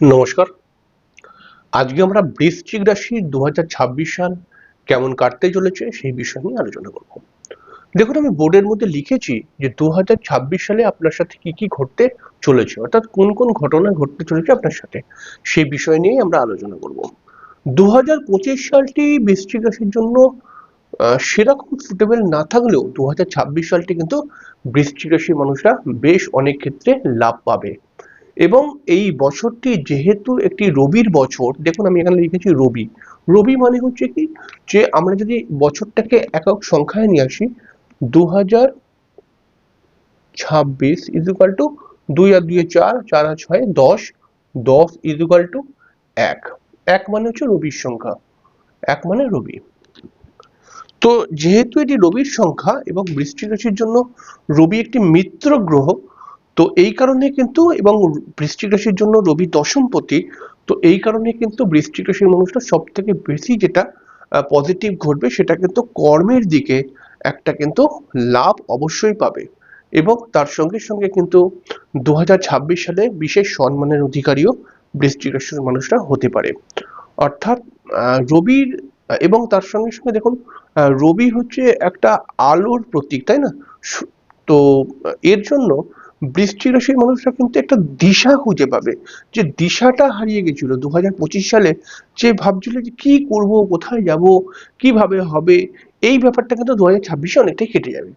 নমস্কার। আজকে আমরা বৃশ্চিক রাশির দু সাল কেমন কাটতে চলেছে সেই বিষয় নিয়ে আলোচনা করব। দেখুন, আমি বোর্ডের মধ্যে লিখেছি যে দু হাজার ছাব্বিশ সালে আপনার সাথে কি কি ঘটতে চলেছে, অর্থাৎ কোন কোন ঘটনা ঘটতে চলেছে আপনার সাথে, সেই বিষয় নিয়েই আমরা আলোচনা করব। দু হাজার পঁচিশ সালটি বৃশ্চিক রাশির জন্য সেরকম সুটেবল না থাকলেও দু হাজার ছাব্বিশ সালটি কিন্তু বৃশ্চিক রাশির মানুষরা বেশ অনেক ক্ষেত্রে লাভ পাবে। এবং এই বছরটি যেহেতু একটি রবির বছর, দেখুন আমি এখানে লিখেছি রবি। রবি মানে হচ্ছে কি? যে আমরা যদি বছরটাকে একক সংখ্যায় নিয়ে আসি দু হাজার ছাব্বিশ ইজ ইকাল টু দুই আর দুই চার চার আর ছয় দশ দশ ইজুকাল টু এক। এক মানে হচ্ছে রবির সংখ্যা। এক মানে রবি। তো যেহেতু এটি রবির সংখ্যা এবং বৃষ্টি রাশির জন্য রবি একটি মিত্র গ্রহ তো এই কারণে কিন্তু এবং বৃশ্চিক রাশির জন্য রবি দশমপতি তো এই কারণে কিন্তু বৃশ্চিক রাশির মানুষরা সব থেকে বেশি যেটা পজিটিভ ঘটবে সেটা কিন্তু কর্মের দিকে একটা কিন্তু লাভ অবশ্যই পাবে। এবং তার সঙ্গে সঙ্গে কিন্তু দু হাজার ছাব্বিশ সালে বিশেষ সম্মানের অধিকারীও বৃশ্চিক রাশির মানুষরা হতে পারে। অর্থাৎ রবির, এবং তার সঙ্গে সঙ্গে দেখুন রবি হচ্ছে একটা আলোর প্রতীক, তাই না? তো এর জন্য বৃশ্চিক রাশির মানুষরা কিন্তু একটা দিশা খুঁজে পাবে। যে দিশাটা হারিয়ে গেছিল দু হাজার পঁচিশ সালে, যে ভাবছিল যে কি করব, কোথায় যাব, কীভাবে হবে, এই ব্যাপারটা কিন্তু দু হাজার ছাব্বিশে অনেকটাই কেটে যাবে।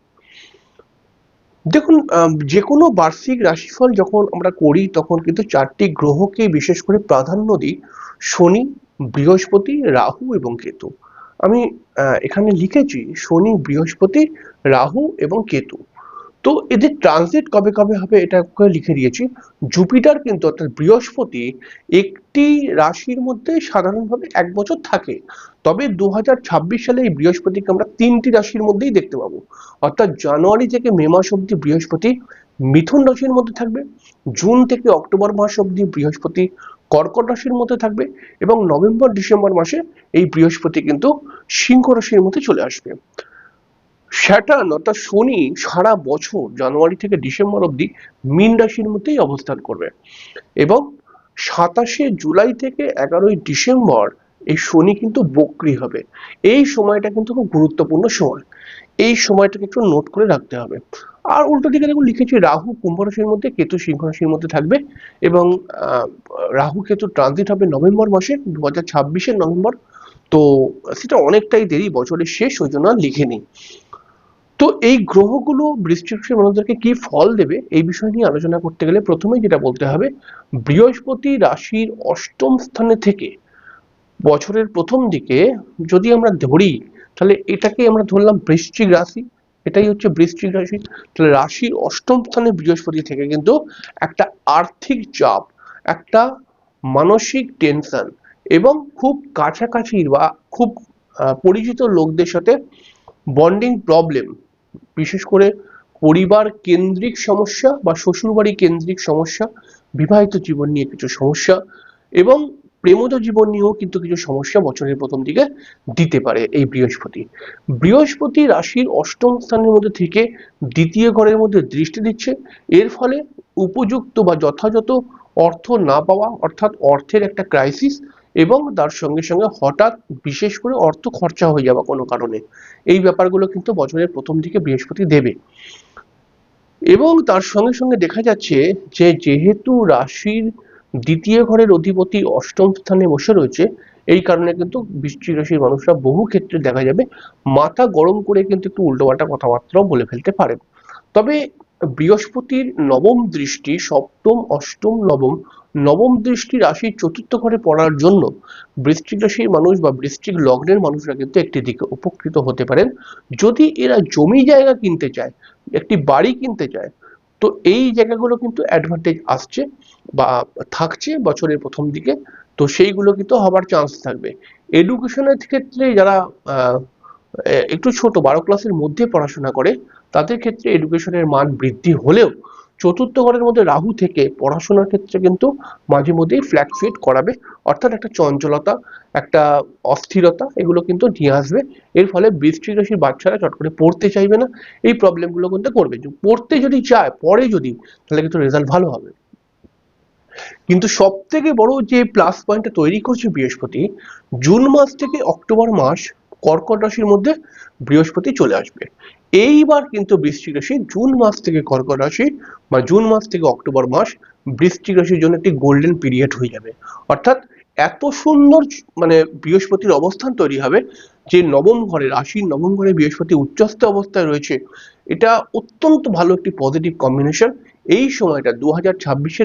দেখুন যে কোনো বার্ষিক রাশিফল যখন আমরা করি, তখন কিন্তু চারটি গ্রহকে বিশেষ করে প্রাধান্য দিই, শনি, বৃহস্পতি, রাহু এবং কেতু। আমি এখানে লিখেছি, শনি, বৃহস্পতি, রাহু এবং কেতু। তো এদের ট্রানজিট কবে কবে হবে এটাকে লিখে দিয়েছি। জুপিটার কিন্তু অর্থাৎ বৃহস্পতি একটি রাশির মধ্যে সাধারণভাবে এক বছর থাকে। তবে দু সালে এই বৃহস্পতিকে আমরা তিনটি রাশির মধ্যেই দেখতে পাবো। অর্থাৎ জানুয়ারি থেকে মে মাস অবধি বৃহস্পতি, মিথুন রাশির মধ্যে থাকবে, জুন থেকে অক্টোবর মাস অবধি বৃহস্পতি, কর্কট রাশির মধ্যে থাকবে এবং নভেম্বর, ডিসেম্বর মাসে এই বৃহস্পতি কিন্তু সিংহ রাশির মধ্যে চলে আসবে। স্যাটার্ন অর্থাৎ শনি সারা বছর, জানুয়ারি থেকে ডিসেম্বর অবধি মীন রাশির মধ্যেই অবস্থান করবে। এবং সাতাশে জুলাই থেকে এগারোই ডিসেম্বর এই শনি কিন্তু বক্রি হবে। এই সময়টা কিন্তু খুব গুরুত্বপূর্ণ সময়। এই সময়টাকে একটু নোট করে রাখতে হবে। আর উল্টো দিকে দেখুন, লিখেছি রাহু কুম্ভ রাশির মধ্যে, কেতু সিংহ রাশির মধ্যে থাকবে এবং রাহু কেতু ট্রানজিট হবে নভেম্বর মাসে দু হাজার নভেম্বর। তো সেটা অনেকটাই দেরি, বছরের শেষ, ওই জন্য লিখে নিই। তো এই গ্রহগুলো বৃশ্চিক রাশির মানুষদেরকে কি ফল দেবে? এই বিষয় নিয়ে আলোচনা করতে গেলে প্রথমেই যেটা বলতে হবে, বৃহস্পতি রাশির অষ্টম স্থানে থেকে বছরের প্রথম দিকে যদি আমরা ধরি, তাহলে এটাকে আমরা ধরলাম বৃশ্চিক রাশি। এটাই হচ্ছে বৃশ্চিক রাশি। তাহলে রাশির অষ্টম স্থানে বৃহস্পতি থেকে কিন্তু একটা আর্থিক চাপ, একটা মানসিক টেনশন এবং খুব কাছাকাছি বা খুব পরিচিত লোকদের সাথে বন্ডিং প্রবলেম বিশেষ করে পরিবার কেন্দ্রিক সমস্যা বা শ্বশুরবাড়ি কেন্দ্রিক সমস্যা, বিবাহিত জীবন নিয়ে কিছু সমস্যা এবং প্রেমজ জীবন নিয়েও কিন্তু কিছু সমস্যা বছরের প্রথম দিকে দিতে পারে এই বৃহস্পতি। বৃহস্পতি রাশির অষ্টম স্থানের মধ্যে থেকে দ্বিতীয় ঘরের মধ্যে দৃষ্টি দিচ্ছে। এর ফলে উপযুক্ত বা যথাযথ অর্থ না পাওয়া অর্থাৎ অর্থের একটা ক্রাইসিস এবং তার সঙ্গে সঙ্গে হঠাৎ বিশেষ করে অর্থ খরচা হয়ে যাওয়া কোনো কারণে। এই ব্যাপারগুলো কিন্তু বছরের প্রথম দিকে বৃহস্পতি দেবে। এবং তার সঙ্গে সঙ্গে দেখা যাচ্ছে যে, যেহেতু রাশির দ্বিতীয় ঘরের অধিপতি অষ্টম স্থানে বসে রয়েছে, এই কারণে কিন্তু বৃষ্টি রাশির মানুষরা বহু ক্ষেত্রে দেখা যাবে মাথা গরম করে কিন্তু একটু উল্টোপাল্টা কথাবার্তাও বলে ফেলতে পারেন। তবে বৃহস্পতির নবম দৃষ্টি সপ্তম, অষ্টম, নবম নবম দৃষ্টি রাশির চতুর্থ ঘরে পড়ার জন্য বৃশ্চিক রাশির মানুষ বা বৃষ্টিক লগ্নের মানুষরা কিন্তু একটি দিকে উপকৃত হতে পারেন। যদি এরা জমি জায়গা কিনতে চায়, একটি বাড়ি কিনতে চায়, তো এই জায়গাগুলো কিন্তু অ্যাডভান্টেজ আসছে বা থাকছে বছরের প্রথম দিকে, তো সেইগুলো কিন্তু হবার চান্স থাকবে। এডুকেশনের ক্ষেত্রে যারা একটু ছোট, বারো ক্লাসের মধ্যে পড়াশোনা করে, তাদের ক্ষেত্রে এডুকেশনের মান বৃদ্ধি হলেও চতুর্থ ঘরের মধ্যে রাহু থেকে পড়াশোনার ক্ষেত্রে কিন্তু মাঝে মধ্যেই ফ্ল্যাকচুয়েট করাবে। অর্থাৎ একটা চঞ্চলতা, একটা অস্থিরতা এগুলো কিন্তু নিয়ে আসবে। এর ফলে বৃষ্টিক রাশির বাচ্চারা চট করে পড়তে চাইবে না। এই প্রবলেমগুলো কিন্তু করবে। পড়তে যদি চায় পড়ে যদি, তাহলে কিন্তু রেজাল্ট ভালো হবে। কিন্তু সব থেকে বড় যে প্লাস পয়েন্টটা তৈরি করছে বৃহস্পতি, জুন মাস থেকে অক্টোবর মাস কর্কট রাশির মধ্যে বৃহস্পতি চলে আসবে। এইবার কিন্তু বৃশ্চিক রাশি জুন মাস থেকে কর্কট রাশি বা জুন মাস থেকে অক্টোবর মাস বৃশ্চিক রাশির জন্য একটি গোল্ডেন পিরিয়ড হয়ে যাবে। অর্থাৎ এত সুন্দর মানে বৃহস্পতির অবস্থান তৈরি হবে যে নবম ঘরে রাশির নবম ঘরে বৃহস্পতি উচ্চস্থ অবস্থায় রয়েছে। এটা অত্যন্ত ভালো একটি পজিটিভ কম্বিনেশন এই সময়টা দু হাজার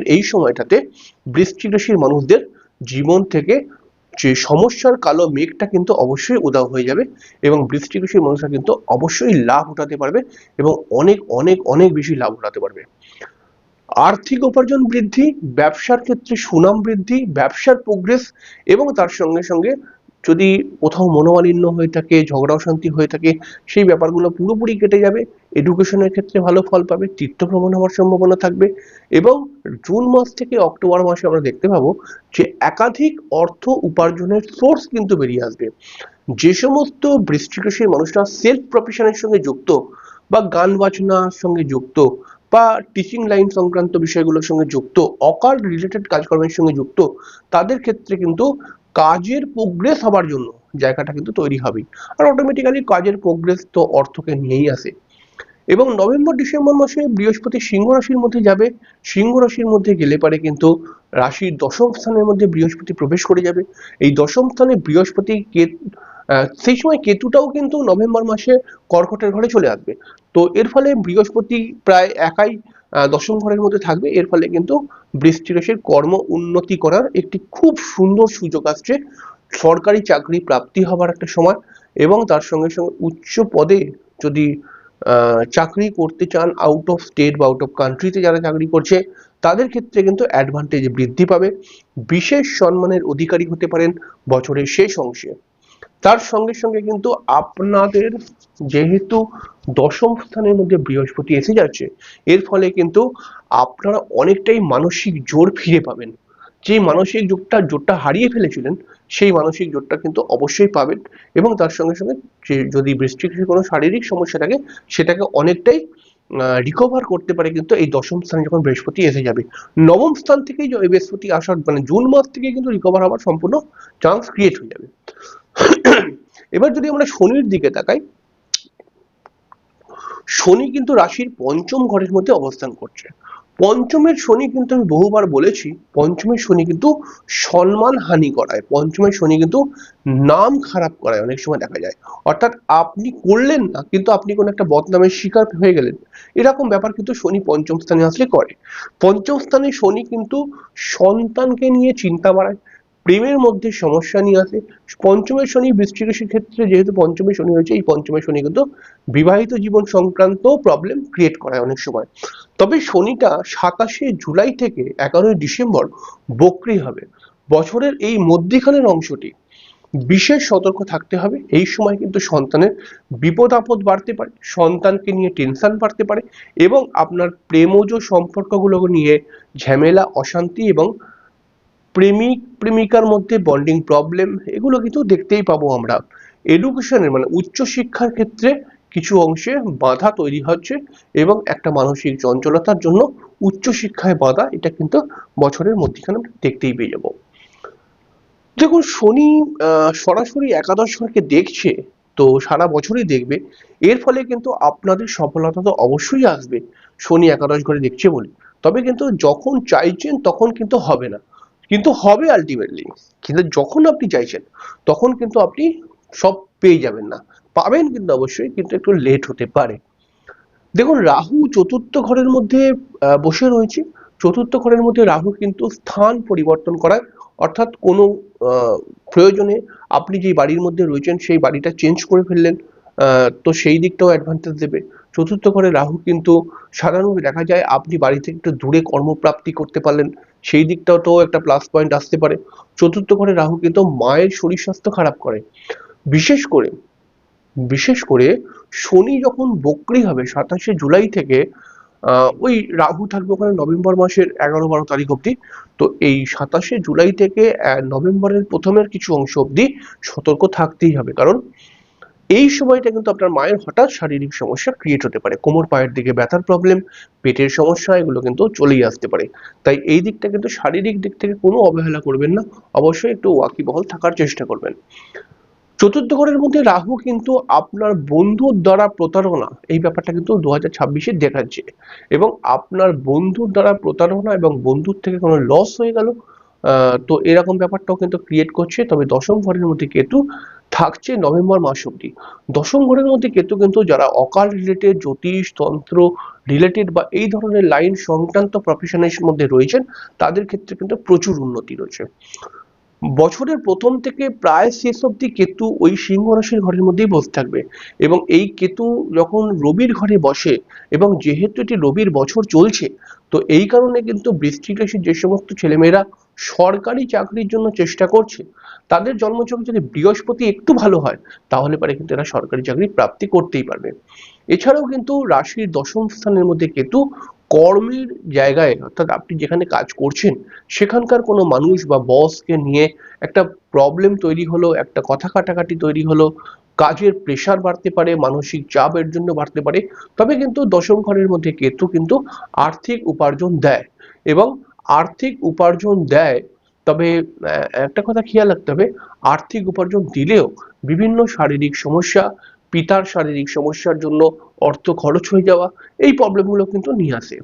এই সময়টাতে বৃশ্চিক রাশির মানুষদের জীবন থেকে যে সমস্যার কালো মেঘটা কিন্তু অবশ্যই উদাও হয়ে যাবে এবং বৃষ্টি রাশির মানুষরা কিন্তু অবশ্যই লাভ উঠাতে পারবে এবং অনেক অনেক অনেক বেশি লাভ উঠাতে পারবে। আর্থিক উপার্জন বৃদ্ধি, ব্যবসার ক্ষেত্রে সুনাম বৃদ্ধি, ব্যবসার প্রোগ্রেস এবং তার সঙ্গে সঙ্গে যদি কোথাও মনোমালিন্য হয়ে থাকে, ঝগড়া অশান্তি হয়ে থাকে, সেই ব্যাপারগুলো পুরোপুরি কেটে যাবে। এডুকেশনের ক্ষেত্রে ভালো ফল পাবে, তীর্থ ভ্রমণ হওয়ার সম্ভাবনা থাকবে এবং জুন মাস থেকে অক্টোবর মাসে আমরা দেখতে পাবো যে একাধিক অর্থ উপার্জনের সোর্স কিন্তু বেরিয়ে আসবে। যে সমস্ত রাশির মানুষরা সেলফ প্রফেশনের সঙ্গে যুক্ত বা গান বাজনার সঙ্গে যুক্ত বা টিচিং লাইন সংক্রান্ত বিষয়গুলোর সঙ্গে যুক্ত, অকাল রিলেটেড কাজকর্মের সঙ্গে যুক্ত, তাদের ক্ষেত্রে কিন্তু কাজের প্রোগ্রেস হবার জন্য জায়গাটা কিন্তু তৈরি হবেই আর অটোমেটিক্যালি কাজের প্রোগ্রেস তো অর্থকে নিয়েই আসে। এবং নভেম্বর, ডিসেম্বর মাসে বৃহস্পতি সিংহ রাশির মধ্যে যাবে। সিংহ রাশির মধ্যে গেলে পারে কিন্তু রাশির দশম স্থানের মধ্যে বৃহস্পতি প্রবেশ করে যাবে। এই দশম স্থানে বৃহস্পতি সেই সময় কেতুটাও কিন্তু নভেম্বর মাসে কর্কটের ঘরে চলে আসবে। তো এর ফলে বৃহস্পতি প্রায় একাই দশম ঘরের মধ্যে থাকবে। এর ফলে কিন্তু বৃষ্টি রাশির কর্ম উন্নতি করার একটি খুব সুন্দর সুযোগ আসছে। সরকারি চাকরি প্রাপ্তি হবার একটা সময় এবং তার সঙ্গে সঙ্গে উচ্চ পদে যদি চাকরি করতে চান আউট অফ স্টেট বা আউট অফ কান্ট্রিতে যারা চাকরি করছে, তাদের ক্ষেত্রে কিন্তু অ্যাডভান্টেজ বৃদ্ধি পাবে। বিশেষ সম্মানের অধিকারী হতে পারেন বছরের শেষ অংশে। তার সঙ্গে সঙ্গে কিন্তু আপনাদের যেহেতু দশম স্থানের মধ্যে বৃহস্পতি এসে যাচ্ছে, এর ফলে কিন্তু আপনারা অনেকটাই মানসিক জোর ফিরে পাবেন। যে মানসিক জোরটা জোরটা হারিয়ে ফেলেছিলেন, সেই মানসিক জোরটা কিন্তু অবশ্যই পাবেন এবং তার সঙ্গে সঙ্গে যদি বৃষ্টির কোনো শারীরিক সমস্যা থাকে, সেটাকে অনেকটাই রিকভার করতে পারে কিন্তু এই দশম স্থানে যখন বৃহস্পতি এসে যাবে। নবম স্থান থেকেই বৃহস্পতি আসার মানে জুন মাস থেকে কিন্তু রিকভার হওয়ার সম্পূর্ণ চান্স ক্রিয়েট হয়ে যাবে। এবার যদি আমরা শনির দিকে তাকাই, শনি কিন্তু রাশির পঞ্চম ঘরের মধ্যে অবস্থান করছে। পঞ্চমের শনি কিন্তু আমি বহুবার বলেছি, পঞ্চমের শনি কিন্তু সম্মান হানি করায়, পঞ্চমের শনি কিন্তু নাম খারাপ করায় অনেক সময় দেখা যায়। অর্থাৎ আপনি করলেন না, কিন্তু আপনি কোনো একটা বদনামের শিকার হয়ে গেলেন। এরকম ব্যাপার কিন্তু শনি পঞ্চম স্থানে আসলে করে। পঞ্চম স্থানে শনি কিন্তু সন্তানকে নিয়ে চিন্তা বাড়ায় প্রেমের মধ্যে সমস্যা নিয়ে আসে পঞ্চমের শনি বৃষ্টিক ক্ষেত্রে যেহেতু পঞ্চমের শনি হয়েছে, এই পঞ্চমের শনি কিন্তু বিবাহিত জীবন সংক্রান্ত প্রবলেম ক্রিয়েট করায় অনেক সময়। তবে শনিটা সাতাশে জুলাই থেকে এগারোই ডিসেম্বর বক্রি হবে। বছরের এই মধ্যিখানের অংশটি বিশেষ সতর্ক থাকতে হবে। এই সময় কিন্তু সন্তানের বিপদ আপদ বাড়তে পারে, সন্তানকে নিয়ে টেনশন বাড়তে পারে এবং আপনার প্রেমজ সম্পর্কগুলো নিয়ে ঝামেলা, অশান্তি এবং প্রেমিক প্রেমিকার মধ্যে বন্ডিং প্রবলেম এগুলো কিন্তু দেখতেই পাবো আমরা। এডুকেশনের মানে উচ্চ শিক্ষার ক্ষেত্রে কিছু অংশে বাধা তৈরি হচ্ছে এবং একটা মানসিক চঞ্চলতার জন্য উচ্চ শিক্ষায় বাধা, এটা কিন্তু বছরের মধ্যেখানে আমরা দেখতেই পেয়ে যাব। দেখুন, শনি সরাসরি একাদশ ঘরকে দেখছে, তো সারা বছরই দেখবে। এর ফলে কিন্তু আপনাদের সফলতা তো অবশ্যই আসবে। শনি একাদশ ঘরে দেখছে বলে। তবে কিন্তু যখন চাইছেন, তখন কিন্তু হবে না। কিন্তু হবে আলটিমেটলি কিন্তু যখন আপনি চাইছেন, তখন কিন্তু আপনি সব পেয়ে যাবেন না। পাবেন কিন্তু অবশ্যই, কিন্তু একটু লেট হতে পারে। দেখুন, রাহু চতুর্থ ঘরের মধ্যে বসে রয়েছে। চতুর্থ ঘরের মধ্যে রাহু কিন্তু স্থান পরিবর্তন করায় অর্থাৎ কোনো প্রয়োজনে আপনি যে বাড়ির মধ্যে রয়েছেন, সেই বাড়িটা চেঞ্জ করে ফেললেন। তো সেই দিকটাও অ্যাডভান্টেজ দেবে। চতুর্থ ঘরে রাহু কিন্তু সাধারণভাবে দেখা যায় আপনি বাড়ি থেকে একটু দূরে কর্মপ্রাপ্তি করতে পারলেন, সেই দিকটাও তো একটা প্লাস পয়েন্ট আসতে পারে। চতুর্থ ঘরে রাহু কিন্তু মায়ের শরীর স্বাস্থ্য খারাপ করে। বিশেষ করে বিশেষ করে শনি যখন বক্রি হবে সাতাশে জুলাই থেকে ওই রাহু থাকবে ওখানে নভেম্বর মাসের এগারো বারো তারিখ অবধি। তো এই সাতাশে জুলাই থেকে নভেম্বরের প্রথমের কিছু অংশ অবধি সতর্ক থাকতেই হবে। কারণ এই সময়টা কিন্তু আপনার মায়ের হঠাৎ শারীরিক সমস্যা ক্রিয়েট হতে পারে। কোমর পায়ের দিকে ব্যথার প্রবলেম পেটের সমস্যা, এগুলো কিন্তু চলেই আসতে পারে। তাই এই দিকটা কিন্তু শারীরিক দিক থেকে কোনো অবহেলা করবেন না, অবশ্যই একটু ওয়াকিবহল থাকার চেষ্টা করবেন। চতুর্থ ঘরের মধ্যে রাহু কিন্তু আপনার বন্ধুর দ্বারা প্রতারণা, এই ব্যাপারটা কিন্তু দু হাজার ছাব্বিশে দেখাচ্ছে। এবং আপনার বন্ধুর দ্বারা প্রতারণা এবং বন্ধুর থেকে কোনো লস হয়ে গেল তো এরকম ব্যাপারটাও কিন্তু ক্রিয়েট করছে। তবে দশম ঘরের মধ্যে কেতু থাকছে নভেম্বর মাস অব্দি দশম ঘরের মধ্যে কেতু কিন্তু যারা অকাল রিলেটেড জ্যোতিষ, তন্ত্র রিলেটেড বা এই ধরনের লাইন সংক্রান্ত প্রফেশনের মধ্যে রয়েছেন, তাদের ক্ষেত্রে কিন্তু প্রচুর উন্নতি রয়েছে। বছরের প্রথম থেকে প্রায় শেষ অবধি কেতু ওই সিংহ রাশির ঘরের মধ্যেই বসে থাকবে এবং এই কেতু যখন রবির ঘরে বসে এবং যেহেতু এটি রবির বছর চলছে, তো এই কারণে কিন্তু বৃশ্চিক রাশির যে সমস্ত ছেলেমেয়েরা সরকারি চাকরির জন্য চেষ্টা করছে তাদের জন্মছকে যদি বৃহস্পতি একটু ভালো হয়, তাহলে পরে কিন্তু এরা সরকারি চাকরি প্রাপ্তি করতেই পারবে। এছাড়াও কিন্তু রাশির দশম স্থানের মধ্যে কেতু কর্মের জায়গায়, অর্থাৎ আপনি যেখানে কাজ করছেন, সেখানকার কোনো মানুষ বা বসকে নিয়ে একটা প্রবলেম তৈরি হলো, একটা কথা কাটাকাটি তৈরি হলো, কাজের প্রেশার বাড়তে পারে, মানসিক চাপের জন্য বাড়তে পারে, তবে কিন্তু দশম ঘরের মধ্যে কেতু কিন্তু আর্থিক উপার্জন দেয় এবং আর্থিক উপার্জন দেয় তবে একটা কথা খেয়াল রাখতে হবে, আর্থিক উপার্জন দিলেও বিভিন্ন শারীরিক সমস্যা, পিতার শারীরিক সমস্যার জন্য অর্থ খরচ হয়ে যাওয়া, এই প্রবলেমগুলো কিন্তু নিয়ে আসে।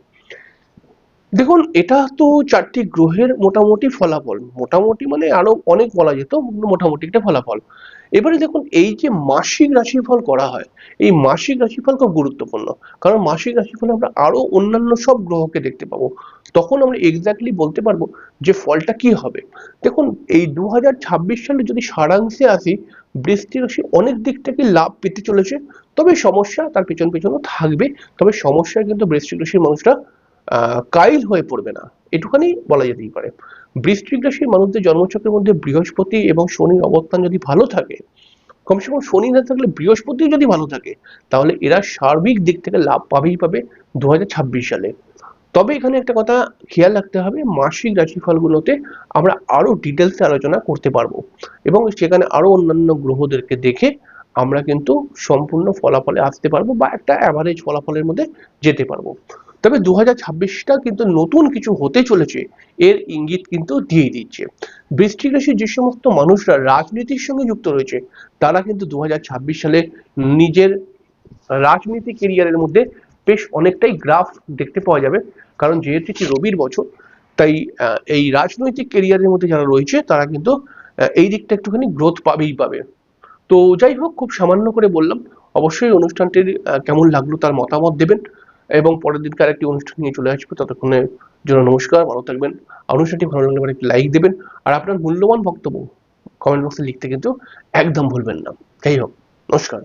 দেখুন, এটা তো চারটি গ্রহের মোটামুটি ফলাফল। মোটামুটি মানে আরও অনেক বলা যেত, মোটামুটি একটা ফলাফল। এবারে দেখুন, এই যে মাসিক রাশিফল করা হয়, এই মাসিক রাশিফল খুব গুরুত্বপূর্ণ। কারণ মাসিক রাশিফলে আমরা আরও অন্যান্য সব গ্রহকে দেখতে পাবো। তখন আমরা এক্স্যাক্টলি বলতে পারব যে ফলটা কি হবে। দেখুন, এই দু হাজার ছাব্বিশ সালে যদি সারাংশে আসি, বৃষ্টি রাশি অনেক দিক থেকে লাভ পেতে চলেছে। তবে সমস্যা তার পেছন পেছনও থাকবে। তবে সমস্যায় কিন্তু বৃষ্টিক রাশির মানুষরা কাইল হয়ে পড়বে না। এটুখানি বলা যেতেই পারে। বৃশ্চিক রাশির মানুষদের জন্মচক্রের মধ্যে বৃহস্পতি এবং শনির অবস্থান যদি ভালো থাকে, কমসে কম শনি না থাকলে বৃহস্পতিও যদি ভালো থাকে, তাহলে এরা সার্বিক দিক থেকে লাভ পাবেই পাবে দু সালে। তবে এখানে একটা কথা খেয়াল রাখতে হবে, মাসিক রাশিফলগুলোতে আমরা আরও ডিটেলসে আলোচনা করতে পারব এবং সেখানে আরও অন্যান্য গ্রহদেরকে দেখে আমরা কিন্তু সম্পূর্ণ ফলাফলে আসতে পারব বা একটা অ্যাভারেজ ফলাফলের মধ্যে যেতে পারব। তবে দু টা কিন্তু নতুন কিছু হতে চলেছে। এর ইঙ্গিত কিন্তু দিয়ে দিচ্ছে। বৃষ্টিক রাশির যে সমস্ত মানুষরা রাজনীতির সঙ্গে যুক্ত রয়েছে, তারা কিন্তু দু হাজার ছাব্বিশ সালে নিজের রাজনীতি কেরিয়ারের মধ্যে বেশ অনেকটাই গ্রাফ দেখতে পাওয়া যাবে। কারণ যেহেতু এটি রবির বছর, তাই এই রাজনৈতিক কেরিয়ারের মধ্যে যারা রয়েছে, তারা কিন্তু এই দিকটা একটুখানি গ্রোথ পাবেই পাবে। তো যাই হোক, খুব সামান্য করে বললাম। অবশ্যই অনুষ্ঠানটির কেমন লাগল তার মতামত দেবেন। এবং পরের দিনকার একটি অনুষ্ঠান নিয়ে চলে আসবে। ততক্ষণের জন্য নমস্কার, ভালো থাকবেন। অনুষ্ঠানটি ভালো লাগলে একটি লাইক দেবেন। আর আপনার মূল্যবান বক্তব্য কমেন্ট বক্সে লিখতে কিন্তু একদম ভুলবেন না। যাই হোক, নমস্কার।